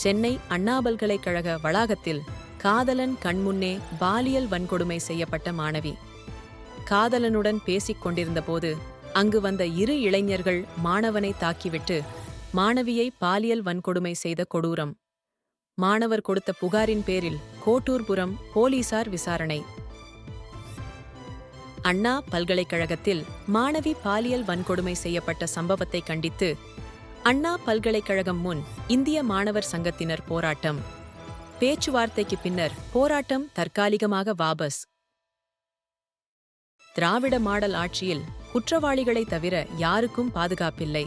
சென்னை அண்ணா பல்கலைக்கழக வளாகத்தில் காதலன் கண்முன்னே பாலியல் வன்கொடுமை செய்யப்பட்ட மாணவி. காதலனுடன் பேசிக் கொண்டிருந்தபோது அங்கு வந்த இரு இளைஞர்கள் மாணவனை தாக்கிவிட்டு மாணவியை பாலியல் வன்கொடுமை செய்த கொடூரம். மாணவர் கொடுத்த புகாரின் பேரில் கோட்டூர்புரம் போலீசார் விசாரணை. அண்ணா பல்கலைக்கழகத்தில் மாணவி பாலியல் வன்கொடுமை செய்யப்பட்ட சம்பவத்தை கண்டித்து அண்ணா பல்கலைக்கழகம் முன் இந்திய மாணவர் சங்கத்தினர் போராட்டம். பேச்சுவார்த்தைக்கு பின்னர் போராட்டம் தற்காலிகமாக வாபஸ். திராவிட மாடல் ஆட்சியில் குற்றவாளிகளை தவிர யாருக்கும் பாதுகாப்பில்லை.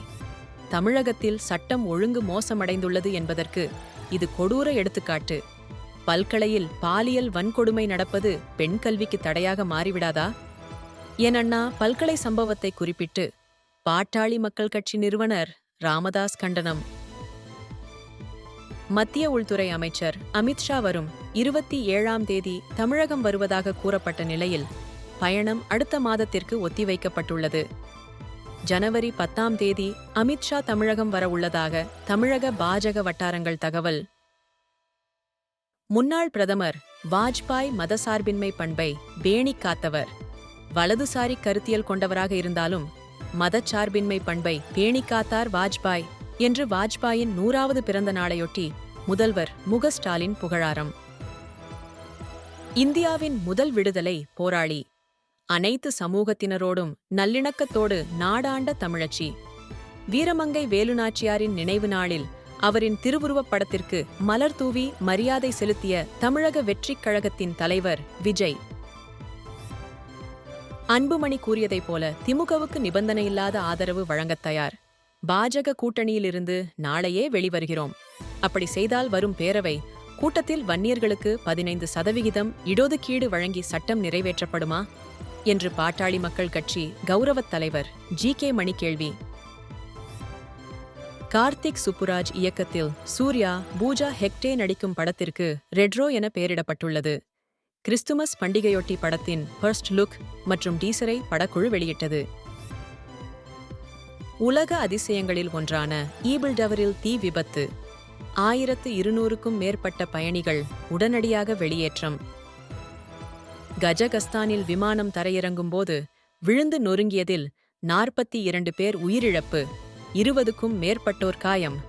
தமிழகத்தில் சட்டம் ஒழுங்கு மோசமடைந்துள்ளது என்பதற்கு இது கொடூர எடுத்துக்காட்டு. பல்கலையில் பாலியல் வன்கொடுமை நடப்பது பெண் கல்விக்கு தடையாக மாறிவிடாதா? என் அண்ணா பல்கலை சம்பவத்தை குறிப்பிட்டு பாட்டாளி மக்கள் கட்சி நிறுவனர் ராமதாஸ் கண்டனம். மத்திய உள்துறை அமைச்சர் அமித்ஷா வரும் இருபத்தி ஏழாம் தேதி தமிழகம் வருவதாக கூறப்பட்ட நிலையில் பயணம் அடுத்த மாதத்திற்கு ஒத்திவைக்கப்பட்டுள்ளது. ஜனவரி பத்தாம் தேதி அமித்ஷா தமிழகம் வர உள்ளதாக தமிழக பாஜக வட்டாரங்கள் தகவல். முன்னாள் பிரதமர் வாஜ்பாய் மதசார்பின்மை பண்பை பேணிக் காத்தவர். வலதுசாரி கருத்தியல் கொண்டவராக இருந்தாலும் மதச்சார்பின்மை பண்பை பேணிக்காத்தார் வாஜ்பாய் என்று வாஜ்பாயின் நூறாவது பிறந்த நாளையொட்டி முதல்வர் முக ஸ்டாலின் புகழாரம். இந்தியாவின் முதல் விடுதலை போராளி. அனைத்து சமூகத்தினரோடும் நல்லிணக்கத்தோடு நாடாண்ட தமிழச்சி. வீரமங்கை வேலுநாச்சியாரின் நினைவு நாளில் அவரின் திருவுருவப் படத்திற்கு மலர் தூவி மரியாதை செலுத்திய தமிழக வெற்றிக் கழகத்தின் தலைவர் விஜய். அன்புமணி கூறியதைப் போல திமுகவுக்கு நிபந்தனையில்லாத ஆதரவு வழங்கத் தயார். பாஜக கூட்டணியிலிருந்து நாளையே வெளிவருகிறோம். அப்படி செய்தால் வரும் பேரவை கூட்டத்தில் வன்னியர்களுக்கு பதினைந்து சதவிகிதம் இடொதுக்கீடு வழங்கி சட்டம் நிறைவேற்றப்படுமா? என்று பாட்டாளி மக்கள் கட்சி கௌரவத் தலைவர் ஜி கே மணி கேள்வி. கார்த்திக் சுப்புராஜ் இயக்கத்தில் சூர்யா பூஜா ஹெக்டே நடிக்கும் படத்திற்கு ரெட்ரோ என பெயரிடப்பட்டுள்ளது. கிறிஸ்துமஸ் பண்டிகையொட்டி படத்தின் ஃபர்ஸ்ட் லுக் மற்றும் டீசரை படக்குழு வெளியிட்டது. உலக அதிசயங்களில் ஒன்றான ஈபிள் டவரில் தீ விபத்து. ஆயிரத்து இருநூறுக்கும் மேற்பட்ட பயணிகள் உடனடியாக வெளியேற்றம். கஜகஸ்தானில் விமானம் தரையிறங்கும் போது விழுந்து நொறுங்கியதில் நாற்பத்தி இரண்டு பேர் உயிரிழப்பு இருபதுக்கும் மேற்பட்டோர் காயம்.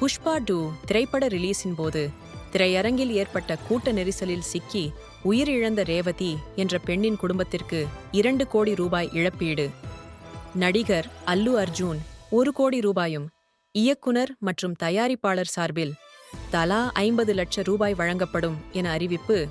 புஷ்பா டூ திரைப்பட ரிலீஸின் போது திரையரங்கில் ஏற்பட்ட கூட்ட நெரிசலில் சிக்கி உயிரிழந்த ரேவதி என்ற பெண்ணின் குடும்பத்திற்கு இரண்டு கோடி ரூபாய் இழப்பீடு. நடிகர் அல்லு அர்ஜூன் ஒரு கோடி ரூபாயும் இயக்குனர் மற்றும் தயாரிப்பாளர் சார்பில் தலா ஐம்பது லட்ச ரூபாய் வழங்கப்படும் என அறிவிப்பு